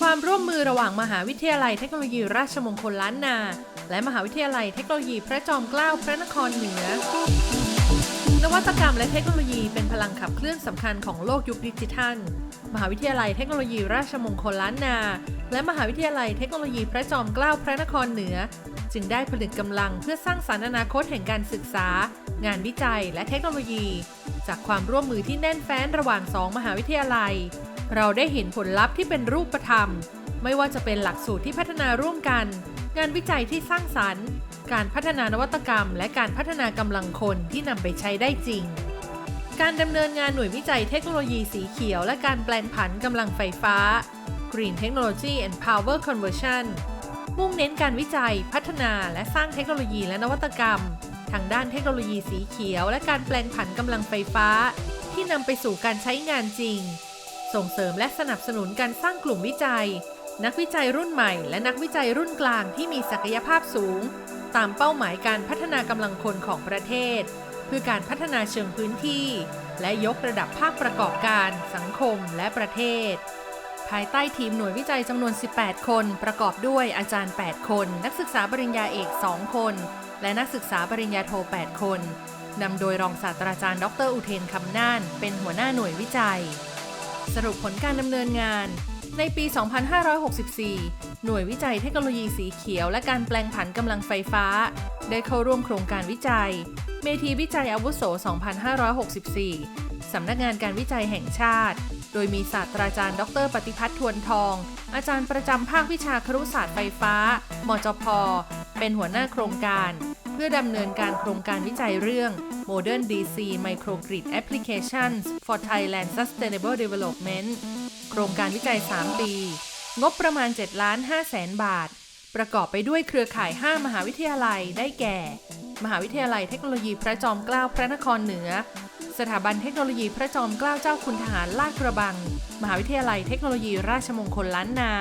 ความร่วมมือระหว่างมหาวิทยาลัยเทคโนโลยีราชมงคลล้านนา และมหาวิทยาลัยเทคโนโลยีพระจอมเกล้าพระนครเหนือ นวัตกรรมและเทคโนโลยีเป็นพลังขับเคลื่อนสำคัญของโลกยุคดิจิทัล มหาวิทยาลัยเทคโนโลยีราชมงคลล้านนา และมหาวิทยาลัยเทคโนโลยีพระจอมเกล้าพระนครเหนือ จึงได้ผลิตกำลังเพื่อสร้างสรรค์อนาคตแห่งการศึกษา งานวิจัยและเทคโนโลยี จากความร่วมมือที่แน่นแฟ้นระหว่างสองมหาวิทยาลัย เราได้เห็นผลลัพธ์ที่เป็นรูปธรรม ไม่ว่าจะเป็นหลักสูตรที่พัฒนาร่วมกัน งานวิจัยที่สร้างสรรค์ การพัฒนานวัตกรรม และการพัฒนากำลังคนที่นำไปใช้ได้จริง การดำเนินงานหน่วยวิจัยเทคโนโลยีสีเขียว และการแปลงผันกำลังไฟฟ้า Green Technology and Power Conversion มุ่งเน้นการวิจัย พัฒนาและสร้างเทคโนโลยีและนวัตกรรม ทางด้านเทคโนโลยีสีเขียว และการแปลงผันกำลังไฟฟ้า ที่นำไปสู่การใช้งานจริง ส่งเสริมและสนับสนุนการสร้างกลุ่มวิจัย นักวิจัยรุ่นใหม่ และนักวิจัยรุ่นกลางที่มีศักยภาพสูง ตามเป้าหมายการพัฒนากำลังคนของประเทศ เพื่อการพัฒนาเชิงพื้นที่ และยกระดับภาคประกอบการ สังคมและประเทศ ภายใต้ทีมหน่วยวิจัยจำนวน 18 คน ประกอบด้วยอาจารย์ 8 คน นักศึกษาปริญญาเอก 2 คน และนักศึกษาปริญญาโท 8 คนนำโดยรองศาสตราจารย์ ดรอุเทนคำน่าน เป็นหัวหน้าหน่วยวิจัย สรุปผลการดำเนินงาน ในปี 2564 หน่วยวิจัยเทคโนโลยีสีเขียว และการแปลงผันกำลังไฟฟ้า ได้เข้าร่วมโครงการวิจัย เมทีวิจัยอาวุโส 2564 สำนักงานการวิจัยแห่งชาติ โดยมีศาสตราจารย์ ดร ปฏิพัฒน์ทวนทอง อาจารย์ประจำภาควิชาครุศาสตร์ไฟฟ้า มจพ เป็นหัวหน้าโครงการ เพื่อดำเนินการโครงการวิจัยเรื่อง Modern DC Microgrid Applications for Thailand Sustainable Development โครงการวิจัย 3 ปี งบประมาณ 7 ล้าน5แสนบาท ประกอบไปด้วยเครือข่าย 5 มหาวิทยาลัยได้แก่ มหาวิทยาลัยเทคโนโลยีพระจอมเกล้าพระนครเหนือ สถาบันเทคโนโลยีพระจอมเกล้าเจ้าคุณทหารลาดกระบัง มหาวิทยาลัยเทคโนโลยีราชมงคลล้านนา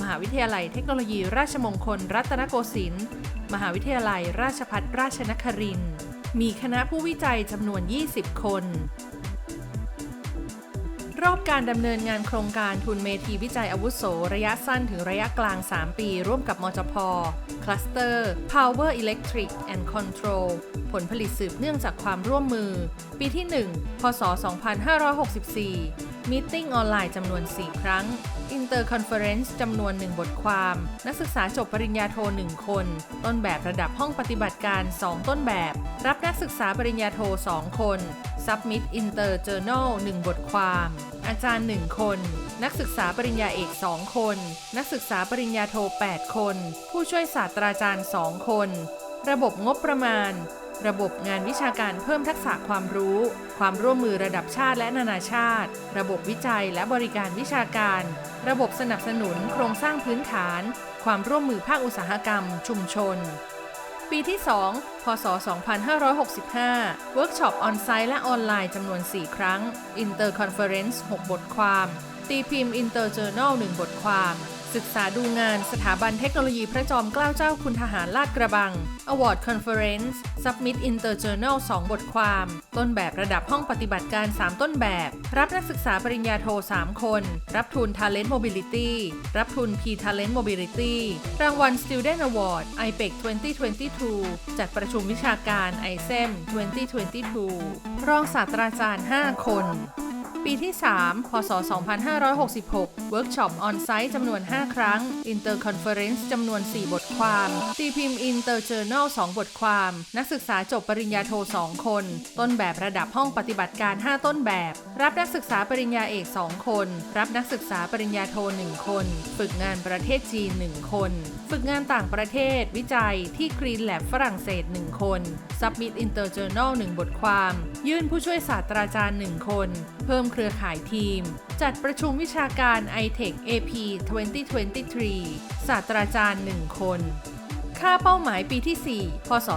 มหาวิทยาลัยเทคโนโลยีราชมงคลรัตนโกสินทร์ มหาวิทยาลัยราชภัฏราชนครินทร์มีคณะผู้วิจัยจำนวน 20 คน รอบการดำเนินงานโครงการทุนเมทีวิจัยอาวุโส ระยะสั้นถึงระยะกลาง 3 ปี ร่วมกับมจพคลัสเตอร์ Power Electric and Control ผลผลิตสืบเนื่องจากความร่วมมือ ปีที่ 1 พศ 2564 มีติ้งออนไลน์จำนวน 4 ครั้ง Interconference จำนวน 1 บทความ นักศึกษาจบปริญญาโท 1 คน ต้นแบบระดับห้องปฏิบัติการ 2 ต้นแบบ รับนักศึกษาปริญญาโท 2 คน Submit Inter Journal 1บทความ อาจารย์ 1 คน นักศึกษาปริญญาเอก 2 คน นักศึกษาปริญญาโท 8 คน ผู้ช่วยศาสตราจารย์ 2 คน ระบบงบประมาณ ระบบงานวิชาการเพิ่มทักษะความรู้ ความร่วมมือระดับชาติและนานาชาติ ระบบวิจัยและบริการวิชาการ ระบบสนับสนุนโครงสร้างพื้นฐาน ความร่วมมือภาคอุตสาหกรรม ชุมชน ปีที่ 2 พศ 2565 เวิร์กช็อปออนไซต์และออนไลน์จำนวน 4 ครั้ง Inter Conference 6 บทความ ตีพิมพ์ Inter Journal 1 บทความ ศึกษาดูงานสถาบันเทคโนโลยีพระจอมเกล้าเจ้าคุณทหารลาดกระบัง Award Conference Submit Inter Journal 2 บทความ ต้นแบบระดับห้องปฏิบัติการ 3 ต้นแบบ รับนักศึกษาปริญญาโท 3 คน รับทุน Talent Mobility รับทุน P Talent Mobility รางวัล Student Award IPEC 2022 จัดประชุมวิชาการ ISEM 2022 รองศาสตราจารย์ 5 คน ปีที่ 3 พศ 2566 เวิร์กช็อปออนไซต์จำนวน 5 ครั้ง Inter Conference จำนวน 4 บทความ ตีพิมพ์ Inter Journal 2บทความ นักศึกษาจบปริญญาโท 2 คน ต้นแบบระดับห้องปฏิบัติการ 5 ต้นแบบ รับนักศึกษาปริญญาเอก 2 คน รับนักศึกษาปริญญาโท 1 คน ฝึกงานประเทศจีน 1 คน ฝึกงานต่างประเทศ วิจัยที่ Green Lab ฝรั่งเศส 1 คน Submit Inter Journal 1 บทความ ยื่นผู้ช่วยศาสตราจารย์ 1 คน เพิ่มเครือข่ายทีม จัดประชุมวิชาการ iTech AP 2023 ศาสตราจารย์ 1 คน ค่าเป้าหมายปีที่ 4 พศ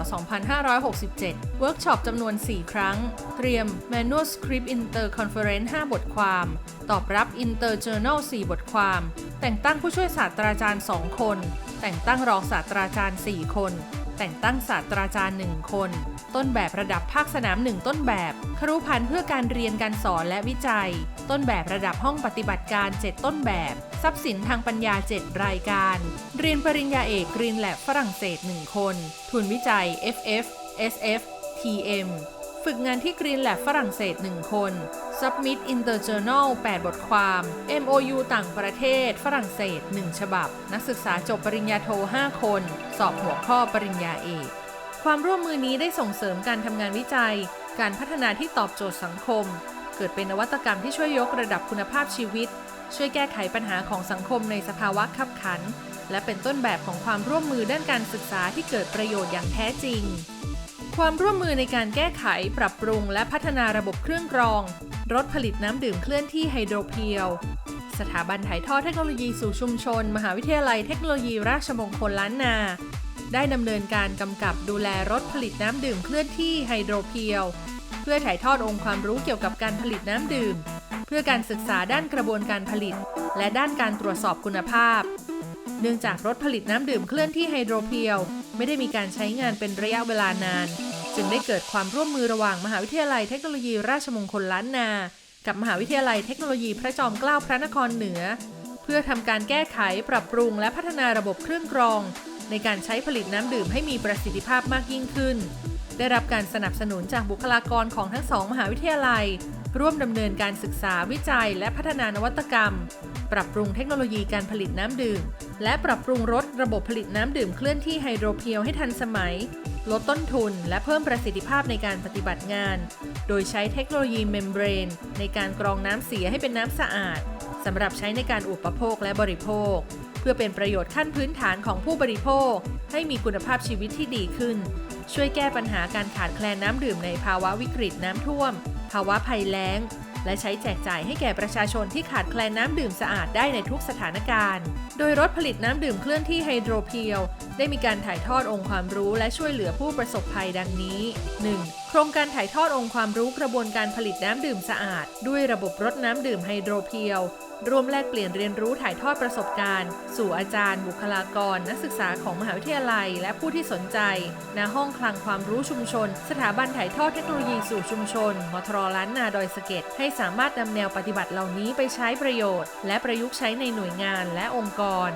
2567 เวิร์กช็อปจำนวน 4 ครั้ง เตรียม Manual Script Inter Conference 5 บทความ ตอบรับ Inter Journal 4 บทความ แต่งตั้งผู้ช่วยศาสตราจารย์ 2 คน แต่งตั้งรองศาสตราจารย์ 4 คน แต่งตั้งศาสตราจารย์หนึ่งคน ต้นแบบระดับภาคสนามหนึ่งต้นแบบครุพันธ์เพื่อการเรียนการสอนและวิจัย ต้นแบบระดับห้องปฏิบัติการ 7 ต้นแบบ ทรัพย์สินทางปัญญา 7 รายการ เรียนปริญญาเอกกรีนแลบฝรั่งเศส 1 คน ทุนวิจัย FF SF TM ฝึกงานที่ Green Lab ฝรั่งเศส 1 คน Submit Interjournal 8 บทความ MOU ต่างประเทศ ฝรั่งเศส 1 ฉบับ นักศึกษาจบปริญญาโท 5 คน สอบหัวข้อปริญญาเอกความร่วมมือนี้ได้ส่งเสริมการทำงานวิจัย การพัฒนาที่ตอบโจทย์สังคม เกิดเป็นนวัตกรรมที่ช่วยยกระดับคุณภาพชีวิต ช่วยแก้ไขปัญหาของสังคมในสภาวะขับขัน และเป็นต้นแบบของความร่วมมือด้านการศึกษาที่เกิดประโยชน์อย่างแท้จริง ความร่วมมือในการแก้ไขปรับปรุงและพัฒนาระบบเครื่องกรอง รถผลิตน้ำดื่มเคลื่อนที่ไฮโดรเพียว สถาบันถ่ายทอดเทคโนโลยีสู่ชุมชน มหาวิทยาลัยเทคโนโลยีราชมงคลล้านนา ได้ดำเนินการกำกับดูแลรถผลิตน้ำดื่มเคลื่อนที่ไฮโดรเพียว เพื่อถ่ายทอดองค์ความรู้เกี่ยวกับการผลิตน้ำดื่ม เพื่อการศึกษาด้านกระบวนการผลิต และด้านการตรวจสอบคุณภาพ เนื่องจากรถผลิตน้ำดื่มเคลื่อนที่ไฮโดรเพียว ไม่ได้มีการใช้งานเป็นระยะเวลานาน จึงได้เกิดความร่วมมือระหว่างมหาวิทยาลัยเทคโนโลยีราชมงคลล้านนา กับมหาวิทยาลัยเทคโนโลยีพระจอมเกล้าพระนครเหนือ เพื่อทำการแก้ไขปรับปรุงและพัฒนาระบบเครื่องกรอง ในการใช้ผลิตน้ำดื่มให้มีประสิทธิภาพมากยิ่งขึ้น ได้รับการสนับสนุนจากบุคลากรของทั้งสองมหาวิทยาลัย ร่วมดำเนินการศึกษาวิจัยและพัฒนานวัตกรรม ปรับปรุงเทคโนโลยีการผลิตน้ำดื่ม และปรับปรุงรถระบบผลิตน้ำดื่มเคลื่อนที่ไฮโดรเพียวให้ทันสมัย ลดต้นทุน และเพิ่มประสิทธิภาพในการปฏิบัติงาน โดยใช้เทคโนโลยีเมมเบรนในการกรองน้ำเสียให้เป็นน้ำสะอาดสำหรับใช้ในการอุปโภคและบริโภค เพื่อเป็นประโยชน์ขั้นพื้นฐานของผู้บริโภค ให้มีคุณภาพชีวิตที่ดีขึ้น ช่วยแก้ปัญหาการขาดแคลนน้ำดื่มในภาวะวิกฤตน้ำท่วม ภาวะภัยแล้ง และใช้แจกจ่ายให้แก่ประชาชนที่ขาดแคลนน้ำดื่มสะอาดได้ในทุกสถานการณ์ โดยรถผลิตน้ำดื่มเคลื่อนที่ไฮโดรเพียว ได้มีการถ่ายทอดองค์ความรู้และช่วยเหลือผู้ประสบภัยดังนี้ 1. โครงการถ่ายทอดองค์ความรู้กระบวนการผลิตน้ำดื่มสะอาด ด้วยระบบรถน้ำดื่มไฮโดรเพียว ร่วมแลกเปลี่ยนเรียนรู้ถ่ายทอดประสบการณ์ สู่อาจารย์ บุคลากร นักศึกษาของมหาวิทยาลัย และผู้ที่สนใจณห้องคลังความรู้ชุมชน สถาบันถ่ายทอดเทคโนโลยีสู่ชุมชนมทรล้านนาดอยสะเก็ดให้สามารถนำแนวปฏิบัติเหล่านี้ไปใช้ประโยชน์ และประยุกต์ใช้ในหน่วยงานและองค์กร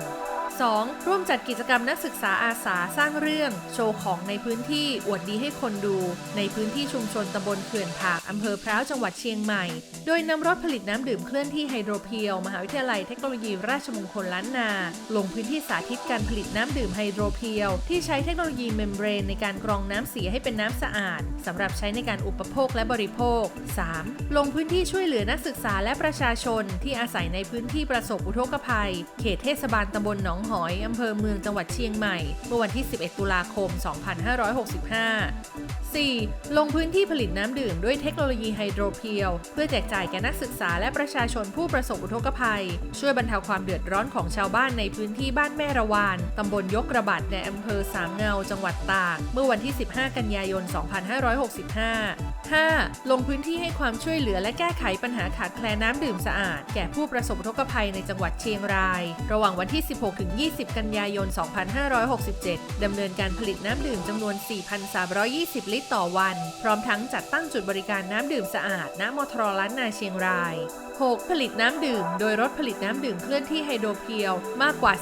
2. ร่วมจัดกิจกรรมนักศึกษาอาสาสร้างเรื่อง โชว์ของในพื้นที่อวดดีให้คนดู ในพื้นที่ชุมชนตำบลเขื่อนผากอำเภอพร้าวจังหวัดเชียงใหม่ โดยนำรถผลิตน้ำดื่มเคลื่อนที่ไฮโดรเพียวมหาวิทยาลัยเทคโนโลยีราชมงคลล้านนา ลงพื้นที่สาธิตการผลิตน้ำดื่มไฮโดรเพียว ที่ใช้เทคโนโลยีเมมเบรนในการกรองน้ำเสียให้เป็นน้ำสะอาดสำหรับใช้ในการอุปโภคและบริโภค 3. ลงพื้นที่ช่วยเหลือนักศึกษาและประชาชนที่อาศัยในพื้นที่ประสบอุทกภัย เขตเทศบาลตำบลหนองหหอยอำเภอเมืองจังหวัดเชียงใหม่เมื่อวันที่ 11 ตุลาคม 2565 4. ลงพื้นที่ผลิตน้ำดื่มด้วยเทคโนโลยีไฮโดรเพียว เพื่อแจกจ่ายแก่นักศึกษาและประชาชนผู้ประสบอุทกภัย ช่วยบรรเทาความเดือดร้อนของชาวบ้านในพื้นที่บ้านแม่ระวานตำบลยกระบาดในอำเภอสามเงา จังหวัดตาก เมื่อวันที่ 15 กันยายน 2565 5. ลงพื้นที่ให้ความช่วยเหลือและแก้ไขปัญหาขาดแคลนน้ำดื่มสะอาด แก่ผู้ประสบอุทกภัยในจังหวัดเชียงราย ระหว่างวันที่ 16-20 กันยายน 2567 ดำเนินการผลิตน้ำดื่มจำนวน 4,320 ลิตรต่อวัน พร้อมทั้งจัดตั้งจุดบริการน้ำดื่มสะอาด ณ มทรล้านนาเชียงราย 6. ผลิตน้ำดื่ม โดยรถผลิตน้ำดื่มเคลื่อนที่ไฮโดรเพียว มากกว่า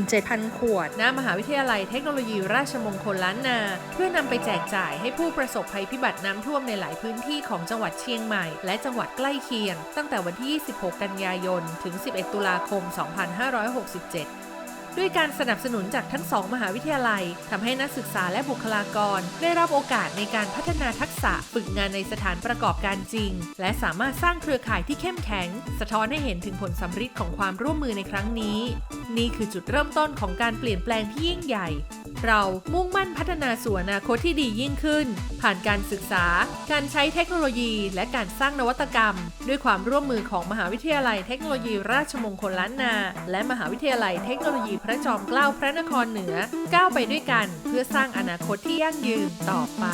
47,000 ขวด ณ มหาวิทยาลัยเทคโนโลยีราชมงคลล้านนา เพื่อนำไปแจกจ่ายให้ผู้ประสบภัยพิบัติน้ำท่วมในหลายพื้นที่ของจังหวัดเชียงใหม่ และจังหวัดใกล้เคียง ตั้งแต่วันที่ 26 กันยายน ถึง 11 ตุลาคม 2567 ด้วยการสนับสนุนจากทั้งสองมหาวิทยาลัยทำให้นักศึกษาและบุคลากร ได้รับโอกาสในการพัฒนาทักษะฝึกงานในสถานประกอบการจริง และสามารถสร้างเครือข่ายที่เข้มแข็ง สะท้อนให้เห็นถึงผลสำฤทธิ์ของความร่วมมือในครั้งนี้ นี่คือจุดเริ่มต้นของการเปลี่ยนแปลงที่ยิ่งใหญ่ เรามุ่งมั่นพัฒนาสู่อนาคตที่ดียิ่งขึ้น ผ่านการศึกษา การใช้เทคโนโลยี และการสร้างนวัตกรรม ด้วยความร่วมมือของมหาวิทยาลัยเทคโนโลยีราชมงคลล้านนา และมหาวิทยาลัยเทคโนโลยีพระจอมเกล้าพระนครเหนือ ก้าวไปด้วยกัน เพื่อสร้างอนาคตที่ยั่งยืนต่อไป